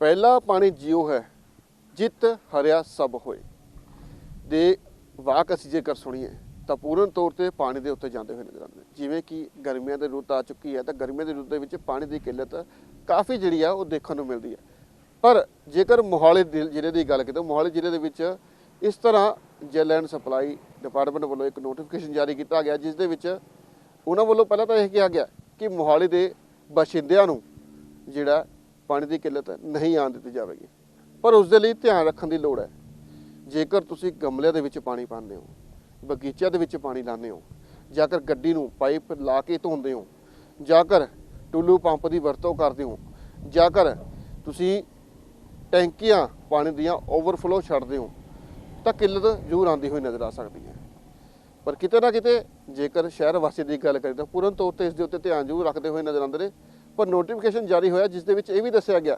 ਪਹਿਲਾ ਪਾਣੀ ਜਿਉ ਹੈ, ਜਿਤ ਹਰਿਆ ਸਭ ਹੋਏ। ਦੇ ਵਾਕ ਅਸੀਂ ਜੇਕਰ ਸੁਣੀਏ, ਤਾਂ ਪੂਰਨ ਤੌਰ ਤੇ ਪਾਣੀ ਦੇ ਉੱਤੇ ਜਾਂਦੇ ਹੋਏ ਨਜ਼ਰ ਆਉਂਦੇ ਜਿਵੇਂ ਕਿ ਗਰਮੀਆਂ ਦੀ ਰੁੱਤ ਆ ਚੁੱਕੀ ਹੈ, ਤਾਂ ਗਰਮੀਆਂ ਦੀ ਰੁੱਤ ਦੇ ਵਿੱਚ ਪਾਣੀ ਦੀ ਕਿੱਲਤ ਕਾਫੀ ਜਿਹੜੀ ਆ, ਉਹ ਦੇਖਣ ਨੂੰ ਮਿਲਦੀ ਹੈ। ਪਰ ਜੇਕਰ ਮੋਹਾਲੀ ਦਿ- ਜ਼ਿਲ੍ਹੇ ਦੀ ਗੱਲ ਕਰੀਏ ਮੋਹਾਲੀ ਜ਼ਿਲ੍ਹੇ ਦੇ ਵਿੱਚ ਇਸ ਤਰ੍ਹਾਂ ਜਲ ਐਂਡ ਸਪਲਾਈ ਡਿਪਾਰਟਮੈਂਟ ਵੱਲੋਂ ਇੱਕ ਨੋਟੀਫਿਕੇਸ਼ਨ ਜਾਰੀ ਕੀਤਾ ਗਿਆ, ਜਿਸ ਦੇ ਵਿੱਚ ਉਹਨਾਂ ਵੱਲੋਂ ਪਹਿਲਾਂ ਤਾਂ ਇਹ ਕਿਹਾ ਗਿਆ ਕਿ ਮੋਹਾਲੀ ਦੇ ਬਸ਼ਿੰਦਿਆਂ ਨੂੰ ਜਿਹੜਾ ਪਾਣੀ ਦੀ ਕਿੱਲਤ ਨਹੀਂ ਆਉਣ ਦਿੱਤੀ ਜਾਵੇਗੀ। ਪਰ ਉਸ ਦੇ ਲਈ ਧਿਆਨ ਰੱਖਣ ਦੀ ਲੋੜ ਹੈ। ਜੇਕਰ ਤੁਸੀਂ ਗਮਲਿਆਂ ਦੇ ਵਿੱਚ ਪਾਣੀ ਪਾਉਂਦੇ ਹੋ, ਬਗੀਚਿਆਂ ਦੇ ਵਿੱਚ ਪਾਣੀ ਲਾਉਂਦੇ ਹੋ, ਜਾਂ ਕਰ ਗੱਡੀ ਨੂੰ ਪਾਈਪ ਲਾ ਕੇ ਧੋਂਦੇ ਹੋ, ਜਾਂ ਕਰ ਟੁੱਲੂ ਪੰਪ ਦੀ ਵਰਤੋਂ ਕਰਦੇ ਹੋ, ਜਾਂ ਕਰ ਤੁਸੀਂ ਟੈਂਕੀਆਂ ਪਾਣੀ ਦੀਆਂ ਓਵਰਫਲੋ ਛੱਡਦੇ ਹੋ, ਤਾਂ ਕਿੱਲਤ ਜ਼ਰੂਰ ਆਉਂਦੀ ਹੋਈ ਨਜ਼ਰ ਆ ਸਕਦੀ ਹੈ। ਪਰ ਕਿਤੇ ਨਾ ਕਿਤੇ ਜੇਕਰ ਸ਼ਹਿਰ ਵਾਸੀ ਦੀ ਗੱਲ ਕਰੀਏ ਤਾਂ ਪੂਰਨ ਤੌਰ ਤੇ ਇਸ ਦੇ ਉੱਤੇ ਧਿਆਨ ਜ਼ਰੂਰ ਰੱਖਦੇ ਹੋਏ ਨਜ਼ਰ ਆਉਂਦੇ ਨੇ। ਪਰ ਨੋਟੀਫਿਕੇਸ਼ਨ ਜਾਰੀ ਹੋਇਆ ਜਿਸ ਦੇ ਵਿੱਚ ਇਹ ਵੀ ਦੱਸਿਆ ਗਿਆ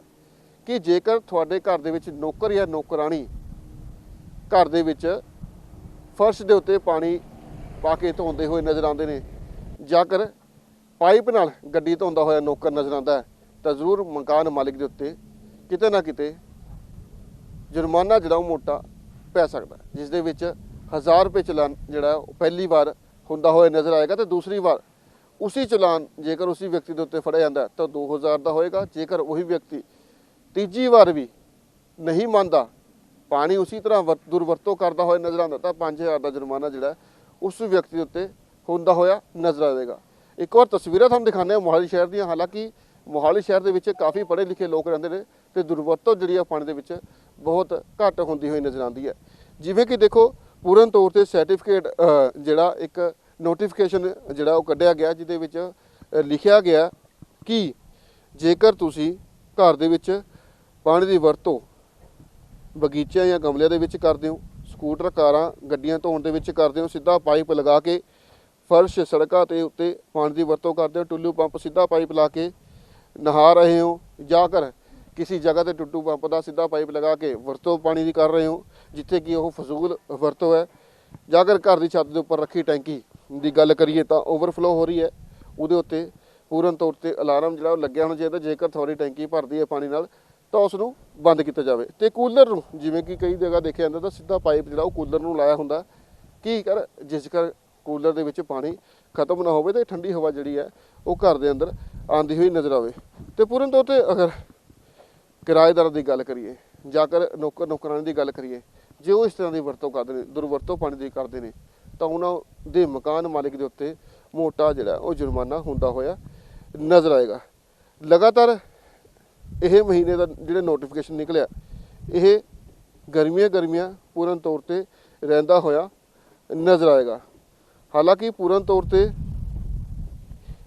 ਕਿ ਜੇਕਰ ਤੁਹਾਡੇ ਘਰ ਦੇ ਵਿੱਚ ਨੌਕਰ ਜਾਂ ਨੌਕਰਾਣੀ ਘਰ ਦੇ ਵਿੱਚ ਫਰਸ਼ ਦੇ ਉੱਤੇ ਪਾਣੀ ਪਾ ਕੇ ਧੋਂਦੇ ਹੋਏ ਨਜ਼ਰ ਆਉਂਦੇ ਨੇ, ਜਾਂ ਕਰ ਪਾਈਪ ਨਾਲ ਗੱਡੀ ਧੋਂਦਾ ਹੋਇਆ ਨੌਕਰ ਨਜ਼ਰ ਆਉਂਦਾ ਹੈ, ਤਾਂ ਜ਼ਰੂਰ ਮਕਾਨ ਮਾਲਿਕ ਦੇ ਉੱਤੇ ਕਿਤੇ ਨਾ ਕਿਤੇ ਜੁਰਮਾਨਾ ਜਿਹੜਾ ਉਹ ਮੋਟਾ ਪੈ ਸਕਦਾ ਜਿਸ ਦੇ ਵਿੱਚ 1000 ਰੁਪਏ ਚਲਾਨ ਜਿਹੜਾ ਉਹ ਪਹਿਲੀ ਵਾਰ ਹੁੰਦਾ ਹੋਇਆ ਨਜ਼ਰ ਆਏਗਾ ਤੇ ਦੂਸਰੀ ਵਾਰ ਉਸੇ ਚਲਾਨ ਜੇਕਰ ਉਸੇ ਵਿਅਕਤੀ ਦੇ ਉੱਤੇ ਫੜਿਆ ਜਾਂਦਾ ਹੈ, ਤਾਂ 2000 ਦਾ ਹੋਏਗਾ। ਜੇਕਰ ਉਹੀ ਵਿਅਕਤੀ ਤੀਜੀ ਵਾਰ ਵੀ ਨਹੀਂ ਮੰਨਦਾ, ਪਾਣੀ ਉਸੇ ਤਰ੍ਹਾਂ ਵਰ- ਦੁਰਵਰਤੋਂ ਕਰਦਾ ਹੋਇਆ ਨਜ਼ਰ ਆਉਂਦਾ, ਤਾਂ 5000 ਦਾ ਜੁਰਮਾਨਾ ਜਿਹੜਾ ਉਸ ਵਿਅਕਤੀ ਦੇ ਉੱਤੇ ਹੁੰਦਾ ਹੋਇਆ ਨਜ਼ਰ ਆਵੇਗਾ। ਇੱਕ ਹੋਰ ਤਸਵੀਰਾਂ ਤੁਹਾਨੂੰ ਦਿਖਾਉਂਦੇ ਹਾਂ ਮੋਹਾਲੀ ਸ਼ਹਿਰ ਦੀਆਂ। ਹਾਲਾਂਕਿ ਮੋਹਾਲੀ ਸ਼ਹਿਰ ਦੇ ਵਿੱਚ ਕਾਫੀ ਪੜ੍ਹੇ ਲਿਖੇ ਲੋਕ ਰਹਿੰਦੇ ਨੇ ਤੇ ਦੁਰਵਰਤੋਂ ਜਿਹੜੀ ਆ ਪਾਣੀ ਦੇ ਵਿੱਚ ਬਹੁਤ ਘੱਟ ਹੁੰਦੀ ਹੋਈ ਨਜ਼ਰ ਆਉਂਦੀ ਹੈ। ਜਿਵੇਂ ਕਿ ਦੇਖੋ, ਪੂਰਨ ਤੌਰ ਤੇ ਸਰਟੀਫਿਕੇਟ ਜਿਹੜਾ ਇੱਕ ਨੋਟੀਫਿਕੇਸ਼ਨ ਜਿਹੜਾ ਉਹ ਕੱਢਿਆ ਗਿਆ ਜਿਹਦੇ ਵਿੱਚ ਲਿਖਿਆ ਗਿਆ ਕਿ ਜੇਕਰ ਤੁਸੀਂ ਘਰ ਦੇ ਵਿੱਚ ਪਾਣੀ ਦੀ ਵਰਤੋਂ ਬਗੀਚਿਆਂ ਜਾਂ ਗਮਲਿਆਂ ਦੇ ਵਿੱਚ ਕਰਦੇ ਹੋ, ਸਕੂਟਰ, ਕਾਰਾਂ, ਗੱਡੀਆਂ ਧੋਣ ਦੇ ਵਿੱਚ ਕਰਦੇ ਹੋ, ਸਿੱਧਾ ਪਾਈਪ ਲਗਾ ਕੇ ਫਰਸ਼ ਸੜਕਾਂ ਤੇ ਉੱਤੇ ਪਾਣੀ ਦੀ ਵਰਤੋਂ ਕਰਦੇ ਹੋ, ਟੁੱਲੂ ਪੰਪ ਸਿੱਧਾ ਪਾਈਪ ਲਾ ਕੇ ਨਹਾ ਰਹੇ ਹੋ ਜਾਂ ਕਰ ਕਿਸੇ ਜਗ੍ਹਾ ਤੇ ਟੁੱਟੂ ਪੰਪ ਦਾ ਸਿੱਧਾ ਪਾਈਪ ਲਗਾ ਕੇ ਵਰਤੋਂ ਪਾਣੀ ਦੀ ਕਰ ਰਹੇ ਹੋ, ਜਿੱਥੇ ਕਿ ਉਹ ਫਜ਼ੂਲ ਵਰਤੋਂ ਹੈ, ਜਾਂ ਕਰ ਘਰ ਦੀ ਛੱਤ ਦੇ ਉੱਪਰ ਰੱਖੀ ਟੈਂਕੀ ਦੀ ਗੱਲ ਕਰੀਏ ਤਾਂ ਓਵਰਫਲੋ ਹੋ ਰਹੀ ਹੈ। ਉਹਦੇ ਉੱਤੇ ਪੂਰਨ ਤੌਰ ਤੇ ਅਲਾਰਮ ਜਿਹੜਾ ਉਹ ਲੱਗਿਆ ਹੋਣਾ ਚਾਹੀਦਾ। ਜੇਕਰ ਤੁਹਾਡੀ ਟੈਂਕੀ ਭਰਦੀ ਹੈ ਪਾਣੀ ਨਾਲ, ਤਾਂ ਉਸ ਨੂੰ ਬੰਦ ਕੀਤਾ ਜਾਵੇ। ਤੇ ਕੂਲਰ ਨੂੰ ਜਿਵੇਂ ਕਿ ਕਈ ਜਗ੍ਹਾ ਦੇਖਿਆ ਜਾਂਦਾ ਤਾਂ ਸਿੱਧਾ ਪਾਈਪ ਜਿਹੜਾ ਉਹ ਕੂਲਰ ਨੂੰ ਲਾਇਆ ਹੁੰਦਾ। ਕੀ ਕਰ, ਜਿਸ ਕਰ ਕੂਲਰ ਦੇ ਵਿੱਚ ਪਾਣੀ ਖਤਮ ਨਾ ਹੋਵੇ ਤੇ ਠੰਡੀ ਹਵਾ ਜਿਹੜੀ ਹੈ, ਉਹ ਘਰ ਦੇ ਅੰਦਰ ਆਂਦੀ ਹੋਈ ਨਜ਼ਰ ਆਵੇ। ਤੇ ਪੂਰਨ ਤੌਰ ਤੇ ਅਗਰ ਕਿਰਾਏਦਾਰ ਦੀ ਗੱਲ ਕਰੀਏ, ਜਾਂ ਕਰ ਨੌਕਰ ਨੌਕਰਾਨੀ ਦੀ ਗੱਲ ਕਰੀਏ, ਜੇ ਉਹ ਇਸ ਤਰ੍ਹਾਂ ਦੀ ਵਰਤੋਂ ਕਰਦੇ ਨੇ, ਦੁਰਵਰਤੋਂ ਪਾਣੀ ਦੀ ਕਰਦੇ ਨੇ ਤਾਂ ਉਹਨਾਂ ਦੇ ਮਕਾਨ ਮਾਲਿਕ ਦੇ ਉੱਤੇ ਮੋਟਾ ਜਿਹੜਾ ਉਹ ਜੁਰਮਾਨਾ ਹੁੰਦਾ ਹੋਇਆ ਨਜ਼ਰ ਆਏਗਾ। ਲਗਾਤਾਰ ਇਹ ਮਹੀਨੇ ਦਾ ਜਿਹੜਾ ਨੋਟੀਫਿਕੇਸ਼ਨ ਨਿਕਲਿਆ, ਇਹ ਗਰਮੀਆਂ ਗਰਮੀਆਂ ਪੂਰਨ ਤੌਰ ਤੇ ਰਹਿੰਦਾ ਹੋਇਆ ਨਜ਼ਰ ਆਏਗਾ। ਹਾਲਾਂਕਿ ਪੂਰਨ ਤੌਰ ਤੇ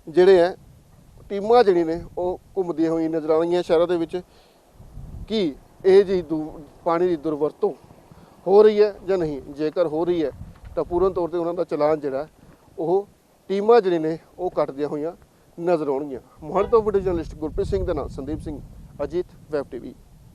ਜਿਹੜੇ ਹੈ ਟੀਮਾਂ ਜਿਹੜੀਆਂ ਨੇ ਉਹ ਘੁੰਮਦੀਆਂ ਹੋਈਆਂ ਨਜ਼ਰ ਆ ਰਹੀਆਂ ਸ਼ਹਿਰਾਂ ਦੇ ਵਿੱਚ ਕਿ ਇਹ ਜੀ ਪਾਣੀ ਦੀ ਦੁਰਵਰਤੋਂ ਹੋ ਰਹੀ ਹੈ ਜਾਂ ਨਹੀਂ? ਜੇਕਰ ਹੋ ਰਹੀ ਹੈ ਤਾਂ ਪੂਰਨ ਤੌਰ ਤੇ ਉਹਨਾਂ ਦਾ ਚਲਾਨ ਜਿਹੜਾ, ਉਹ ਟੀਮਾਂ ਜਿਹੜੀਆਂ ਨੇ, ਉਹ ਕੱਟਦੀਆਂ ਹੋਈਆਂ ਨਜ਼ਰ ਆਉਣਗੀਆਂ। ਮੋਹਾਲੀ ਤੋਂ ਵੀਡੀਓ ਜਰਨਲਿਸਟ ਗੁਰਪ੍ਰੀਤ ਸਿੰਘ ਦੇ ਨਾਲ ਸੰਦੀਪ ਸਿੰਘ, ਅਜੀਤ, ਵੈਬ ਟੀਵੀ।